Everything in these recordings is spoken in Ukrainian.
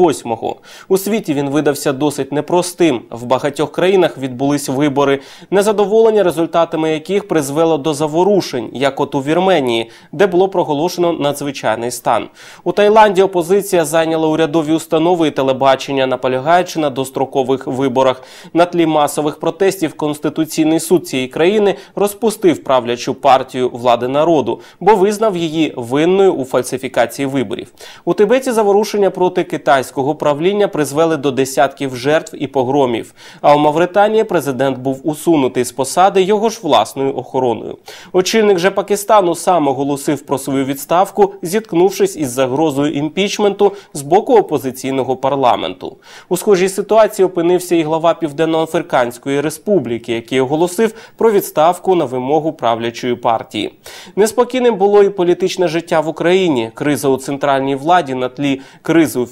2008-го. У світі він видався досить непростим. В багатьох країнах відбулись вибори, незадоволення результатами яких призвело до заворушень, як от у Вірменії, де було проголошено надзвичайний стан. У Таїланді опозиція зайняла урядові установи і телебачення, наполягаючи на дострокових виборах. На тлі масових протестів Конституційний суд цієї країни розпустив правлячу партію влади народу, бо визнав її винною у фальсифікації виборів. У Тибеті заворушення проти китайського правління призвели до десятків жертв і погромів. А у Мавританії президент був усунутий з посади його ж власною охороною. Очільник же Пакистану сам оголосив про свою відставку, зіткнувшись із загрозою імпічменту з боку опозиційного парламенту. У схожій ситуації опинився і глава Південно-Африканської республіки, який оголосив про відставку на вимогу правлячої партії. Неспокійним було і політичне життя в Україні. Криза у центральній владі на тлі кризи у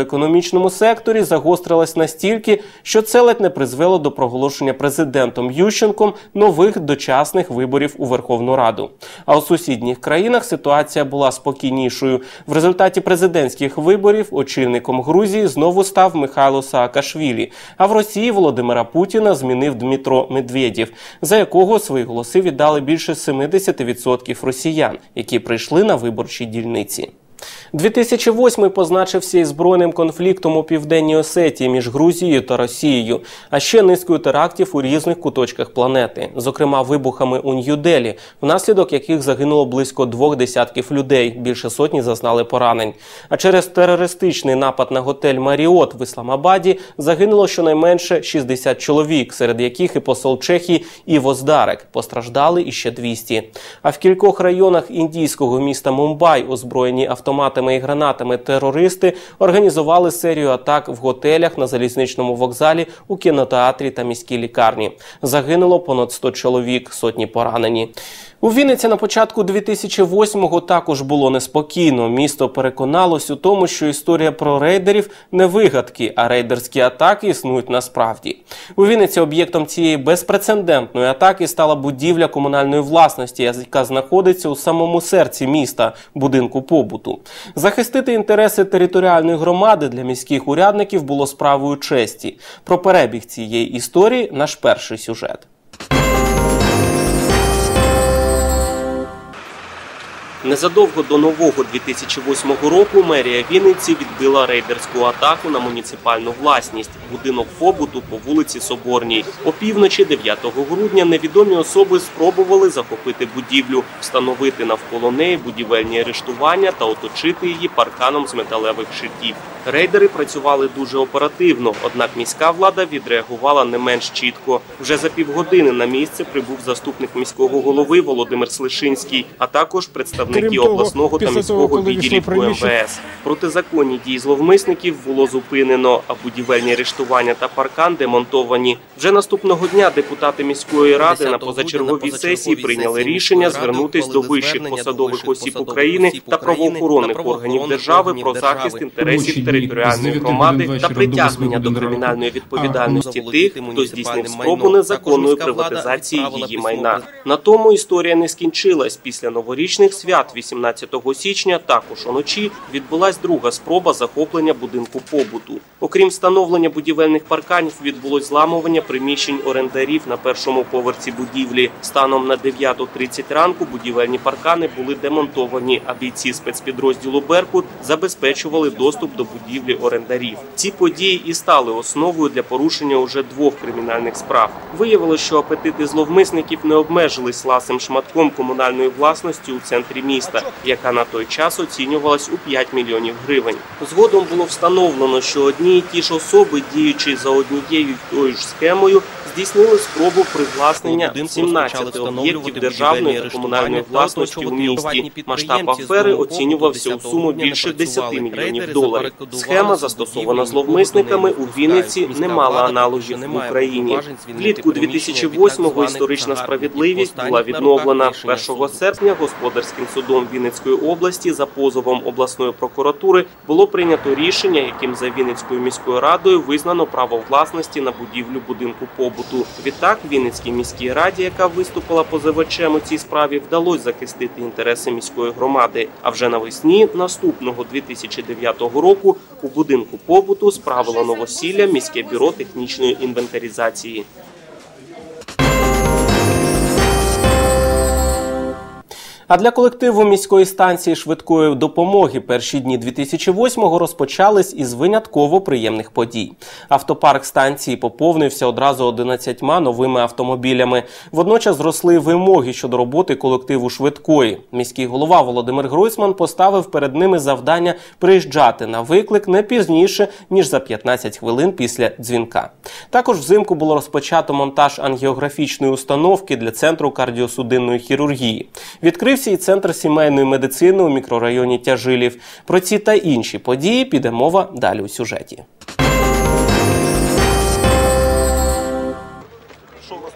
фінансово-економічному секторі загострилась настільки, що це ледь не призвело до проголошення президентом Ющенком нових дочасних виборів у Верховну Раду. А у сусідніх країнах ситуація була спокійнішою. В результаті президентських виборів очільником Грузії знову став Михайло Саакашвілі. А в Росії Володимира Путіна змінив Дмитро Медведєв, за якого свої голоси віддали більше 70% росіян, які прийшли на виборчі дільниці. 2008 позначився і збройним конфліктом у південній Осетії між Грузією та Росією, а ще низкою терактів у різних куточках планети, зокрема вибухами у Нью-Делі, внаслідок яких загинуло близько двох десятків людей. Більше сотні зазнали поранень. А через терористичний напад на готель Маріот в Ісламабаді загинуло щонайменше 60 чоловік, серед яких і посол Чехії Іво Здарек. Постраждали іще 200. А в кількох районах індійського міста Мумбай озброєні автоматами і гранатами терористи організували серію атак в готелях на залізничному вокзалі, у кінотеатрі та міській лікарні. Загинуло понад 100 чоловік, сотні поранені. У Вінниці на початку 2008-го також було неспокійно. Місто переконалось у тому, що історія про рейдерів не вигадки, а рейдерські атаки існують насправді. У Вінниці об'єктом цієї безпрецедентної атаки стала будівля комунальної власності, яка знаходиться у самому серці міста, будинку побуту. Захистити інтереси територіальної громади для міських урядників було справою честі. Про перебіг цієї історії наш перший сюжет. Незадовго до нового 2008 року мерія Вінниці відбила рейдерську атаку на муніципальну власність будинок побуту по вулиці Соборній. Опівночі 9 грудня невідомі особи спробували захопити будівлю, встановити навколо неї будівельні арештування та оточити її парканом з металевих щитів. Рейдери працювали дуже оперативно, однак міська влада відреагувала не менш чітко. Вже за півгодини на місце прибув заступник міського голови Володимир Слишинський, а також представники Крім того, обласного та міського відділів УМВС. Протизаконні дії зловмисників було зупинено, а будівельні арештування та паркан демонтовані. Вже наступного дня депутати міської ради на позачерговій сесії прийняли рішення звернутись до вищих посадових осіб України та правоохоронних органів держави про захист інтересів територіальної громади та притягнення до кримінальної відповідальності тих, хто здійснив спробу незаконної приватизації її майна. На тому історія не скінчилась. Після новорічних свят, 18 січня, також уночі відбулась друга спроба захоплення будинку побуту. Окрім встановлення будівельних парканів, відбулось зламування приміщень орендарів на першому поверсі будівлі. Станом на 9.30 ранку будівельні паркани були демонтовані, а бійці спецпідрозділу Беркут забезпечували доступ до будівлі орендарів. Ці події і стали основою для порушення уже двох кримінальних справ. Виявилося, що апетити зловмисників не обмежились ласим шматком комунальної власності у центрі міста, яка на той час оцінювалась у 5 мільйонів гривень. Згодом було встановлено, що одні і ті ж особи, діючи за однією тою ж схемою, здійснили спробу привласнення 17 об'єктів державної та комунальної власності у місті. Масштаб афери оцінювався у суму більше 10 мільйонів доларів. Схема, застосована зловмисниками у Вінниці, не мала аналогів в Україні. Влітку 2008-го історична справедливість була відновлена 1 серпня господарським судом судом Вінницької області за позовом обласної прокуратури було прийнято рішення, яким за Вінницькою міською радою визнано право власності на будівлю будинку побуту. Відтак Вінницькій міській раді, яка виступила позивачем у цій справі, вдалося захистити інтереси міської громади. А вже навесні наступного 2009 року у будинку побуту справило новосілля міське бюро технічної інвентаризації. А для колективу міської станції швидкої допомоги перші дні 2008-го розпочались із винятково приємних подій. Автопарк станції поповнився одразу 11 новими автомобілями. Водночас зросли вимоги щодо роботи колективу швидкої. Міський голова Володимир Гройсман поставив перед ними завдання приїжджати на виклик не пізніше ніж за 15 хвилин після дзвінка. Також взимку було розпочато монтаж ангіографічної установки для центру кардіосудинної хірургії. Відкрив відкрився і центр сімейної медицини у мікрорайоні Тяжилів. Про ці та інші події піде мова далі у сюжеті.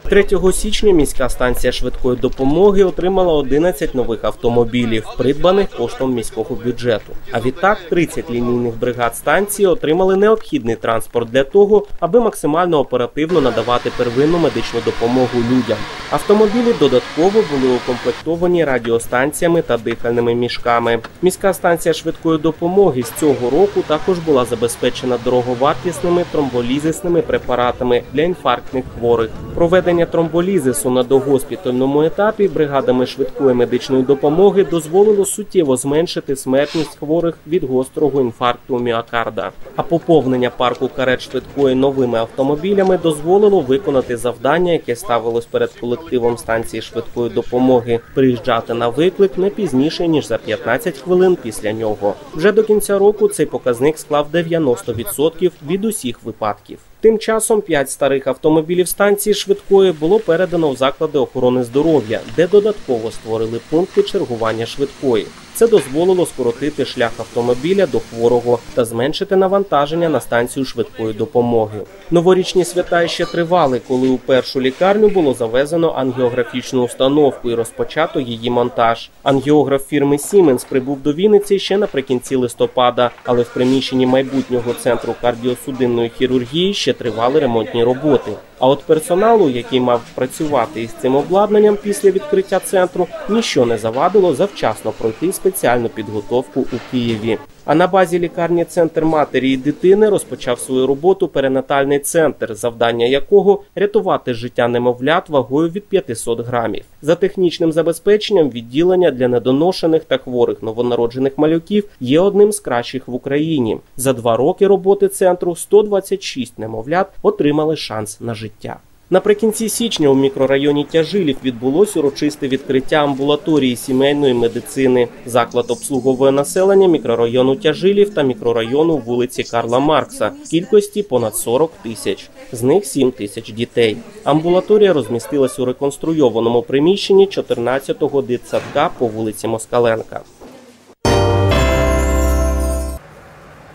3 січня міська станція швидкої допомоги отримала 11 нових автомобілів, придбаних коштом міського бюджету. А відтак 30 лінійних бригад станції отримали необхідний транспорт для того, аби максимально оперативно надавати первинну медичну допомогу людям. Автомобілі додатково були укомплектовані радіостанціями та дихальними мішками. Міська станція швидкої допомоги з цього року також була забезпечена дороговартісними тромболізисними препаратами для інфарктних хворих. Проведення Проведення тромболізису на догоспітальному етапі бригадами швидкої медичної допомоги дозволило суттєво зменшити смертність хворих від гострого інфаркту міокарда. А поповнення парку карет швидкої новими автомобілями дозволило виконати завдання, яке ставилось перед колективом станції швидкої допомоги приїжджати на виклик не пізніше ніж за 15 хвилин після нього. Вже до кінця року цей показник склав 90% від усіх випадків. Тим часом п'ять старих автомобілів станції швидкої було передано в заклади охорони здоров'я, де додатково створили пункти чергування швидкої. Це дозволило скоротити шлях автомобіля до хворого та зменшити навантаження на станцію швидкої допомоги. Новорічні свята ще тривали, коли у першу лікарню було завезено ангіографічну установку і розпочато її монтаж. Ангіограф фірми Siemens прибув до Вінниці ще наприкінці листопада, але в приміщенні майбутнього центру кардіосудинної хірургії ще тривали ремонтні роботи. А от персоналу, який мав працювати із цим обладнанням після відкриття центру, ніщо не завадило завчасно пройти спеціальну підготовку у Києві. А на базі лікарні центр матері і дитини розпочав свою роботу перинатальний центр, завдання якого рятувати життя немовлят вагою від 500 грамів. За технічним забезпеченням відділення для недоношених та хворих новонароджених малюків є одним з кращих в Україні. За два роки роботи центру 126 немовлят отримали шанс на життя. Наприкінці січня у мікрорайоні Тяжилів відбулось урочисте відкриття амбулаторії сімейної медицини. Заклад обслуговує населення мікрорайону Тяжилів та мікрорайону вулиці Карла Маркса в кількості понад 40 тисяч, з них 7 тисяч дітей. Амбулаторія розмістилась у реконструйованому приміщенні 14-го дитсадка по вулиці Москаленка.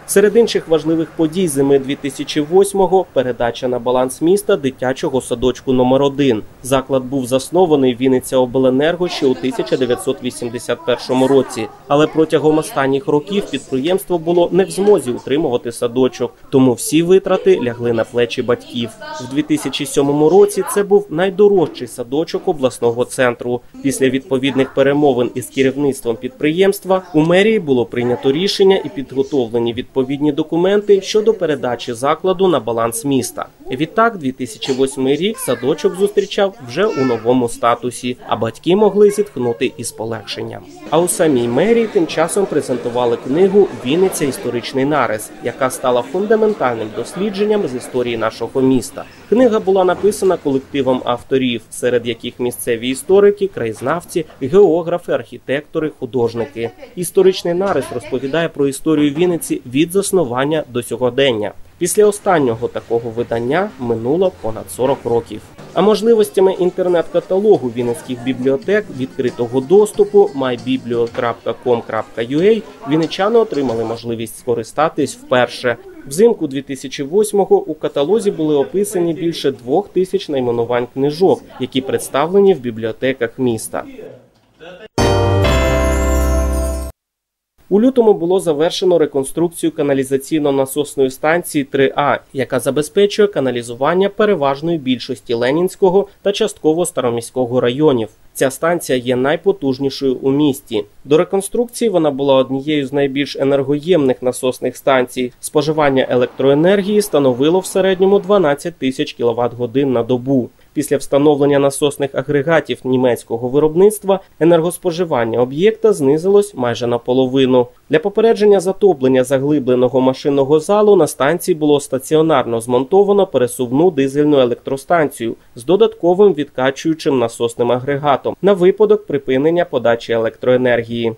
Серед інших важливих подій зими 2008-го передача на баланс міста дитячого садочку номер 1 Заклад був заснований Вінниця Обленерго ще у 1981 році, але протягом останніх років підприємство було не в змозі утримувати садочок, тому всі витрати лягли на плечі батьків. В 2007 році це був найдорожчий садочок обласного центру. Після відповідних перемовин із керівництвом підприємства у мерії було прийнято рішення і підготовлені відповідні відповідні документи щодо передачі закладу на баланс міста. Відтак, 2008 рік садочок зустрічав вже у новому статусі, а батьки могли зітхнути із полегшенням. А у самій мерії тим часом презентували книгу Вінниця історичний нарис, яка стала фундаментальним дослідженням з історії нашого міста. Книга була написана колективом авторів, серед яких місцеві історики, краєзнавці, географи, архітектори, художники. Історичний нарис розповідає про історію Вінниці від заснування до сьогодення. Після останнього такого видання минуло понад 40 років. А можливостями інтернет-каталогу вінницьких бібліотек відкритого доступу mybiblio.com.ua вінничани отримали можливість скористатись вперше. Взимку 2008-го у каталозі були описані більше двох тисяч найменувань книжок, які представлені в бібліотеках міста. У лютому було завершено реконструкцію каналізаційно-насосної станції 3А, яка забезпечує каналізування переважної більшості Ленінського та частково Староміського районів. Ця станція є найпотужнішою у місті. До реконструкції вона була однією з найбільш енергоємних насосних станцій. Споживання електроенергії становило в середньому 12 тисяч кВт годин на добу. Після встановлення насосних агрегатів німецького виробництва енергоспоживання об'єкта знизилось майже наполовину. Для попередження затоплення заглибленого машинного залу на станції було стаціонарно змонтовано пересувну дизельну електростанцію з додатковим відкачуючим насосним агрегатом на випадок припинення подачі електроенергії.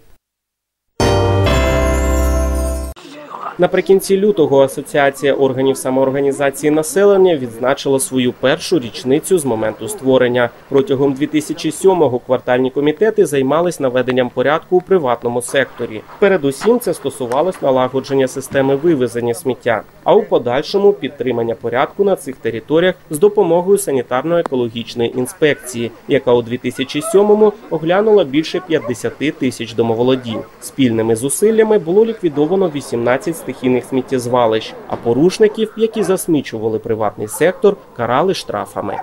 Наприкінці лютого Асоціація органів самоорганізації населення відзначила свою першу річницю з моменту створення. Протягом 2007-го квартальні комітети займались наведенням порядку у приватному секторі. Передусім це стосувалось налагодження системи вивезення сміття, а у подальшому підтримання порядку на цих територіях з допомогою санітарно-екологічної інспекції, яка у 2007-му оглянула більше 50 тисяч домоволодінь. Спільними зусиллями було ліквідовано 18 стихійних сміттєзвалищ, а порушників, які засмічували приватний сектор, карали штрафами.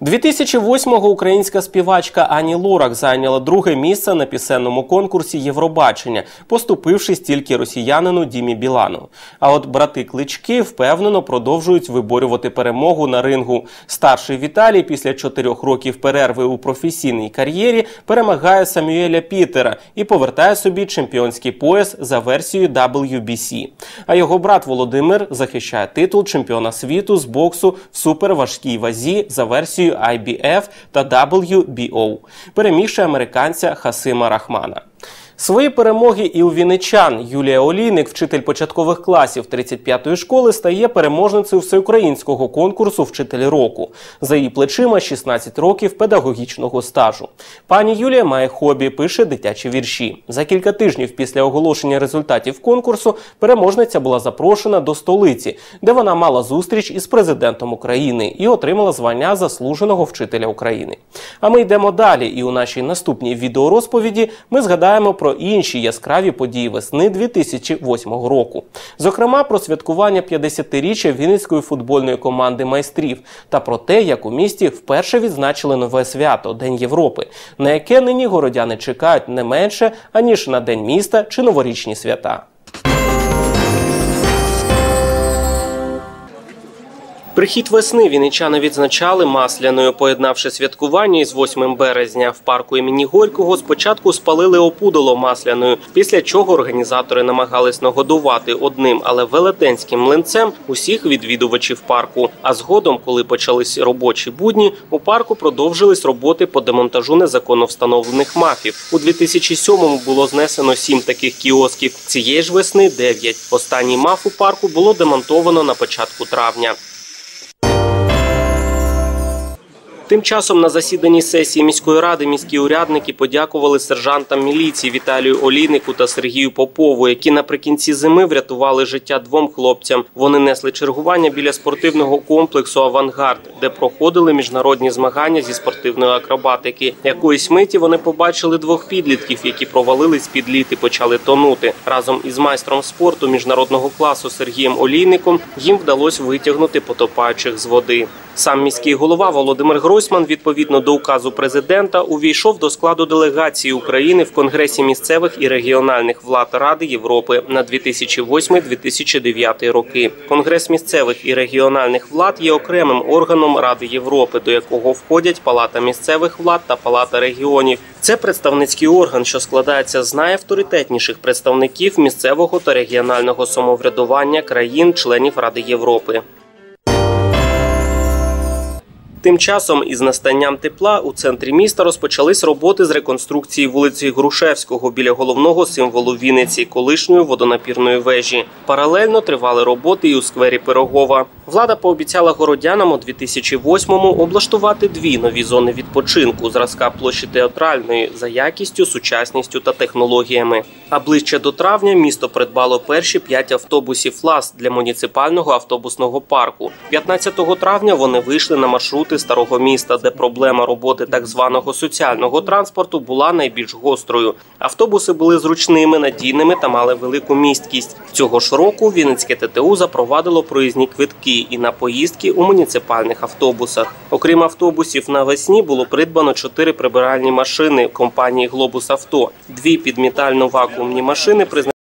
2008-го українська співачка Ані Лорак зайняла друге місце на пісенному конкурсі Євробачення, поступившись тільки росіянину Дімі Білану. А от брати клички впевнено продовжують виборювати перемогу на рингу. Старший Віталій після чотирьох років перерви у професійній кар'єрі перемагає Самюеля Пітера і повертає собі чемпіонський пояс за версією WBC. А його брат Володимир захищає титул чемпіона світу з боксу в суперважкій вазі за версією IBF та WBO, перемігши американця Хасима Рахмана. Свої перемоги і у вінничан Юлія Олійник, вчитель початкових класів 35-ї школи, стає переможницею всеукраїнського конкурсу Вчитель року. За її плечима 16 років педагогічного стажу. Пані Юлія має хобі, пише дитячі вірші. За кілька тижнів після оголошення результатів конкурсу переможниця була запрошена до столиці, де вона мала зустріч із президентом України і отримала звання заслуженого вчителя України. А ми йдемо далі. І у нашій наступній відеорозповіді ми згадаємо про інші яскраві події весни 2008 року. Зокрема, про святкування 50-річчя Вінницької футбольної команди майстрів та про те, як у місті вперше відзначили нове свято День Європи, на яке нині городяни чекають не менше аніж на День міста чи новорічні свята. Прихід весни вінничани відзначали масляною, поєднавши святкування із 8 березня. В парку імені Горького спочатку спалили опудоло масляною, після чого організатори намагались нагодувати одним, але велетенським млинцем усіх відвідувачів парку. А згодом, коли почались робочі будні, у парку продовжились роботи по демонтажу незаконно встановлених мафів. У 2007-му було знесено сім таких кіосків. Цієї ж весни дев'ять. Останній маф у парку було демонтовано на початку травня. Тим часом на засіданні сесії міської ради міські урядники подякували сержантам міліції Віталію Олійнику та Сергію Попову, які наприкінці зими врятували життя двом хлопцям. Вони несли чергування біля спортивного комплексу Авангард, де проходили міжнародні змагання зі спортивної акробатики. Якоїсь миті вони побачили двох підлітків, які провалились під лід і почали тонути. Разом із майстром спорту міжнародного класу Сергієм Олійником їм вдалося витягнути потопаючих з води. Сам міський голова Володимир Гройсман, відповідно до указу президента, увійшов до складу делегації України в Конгресі місцевих і регіональних влад Ради Європи на 2008-2009 роки. Конгрес місцевих і регіональних влад є окремим органом Ради Європи, до якого входять Палата місцевих влад та Палата регіонів. Це представницький орган, що складається з найавторитетніших представників місцевого та регіонального самоврядування країн-членів Ради Європи. Тим часом, із настанням тепла у центрі міста розпочались роботи з реконструкції вулиці Грушевського біля головного символу Вінниці, колишньої водонапірної вежі. Паралельно тривали роботи і у сквері Пирогова. Влада пообіцяла городянам у 2008-му облаштувати дві нові зони відпочинку зразка площі театральної за якістю, сучасністю та технологіями. А ближче до травня місто придбало перші п'ять автобусів ФЛАС для муніципального автобусного парку. 15 травня вони вийшли на маршрути старого міста, де проблема роботи так званого соціального транспорту була найбільш гострою. Автобуси були зручними, надійними та мали велику місткість. Цього ж року Вінницьке ТТУ запровадило проїзні квитки і на поїздки у муніципальних автобусах. Окрім автобусів, навесні було придбано чотири прибиральні машини компанії Глобус Авто, дві підмітально-вакуумні машини призначені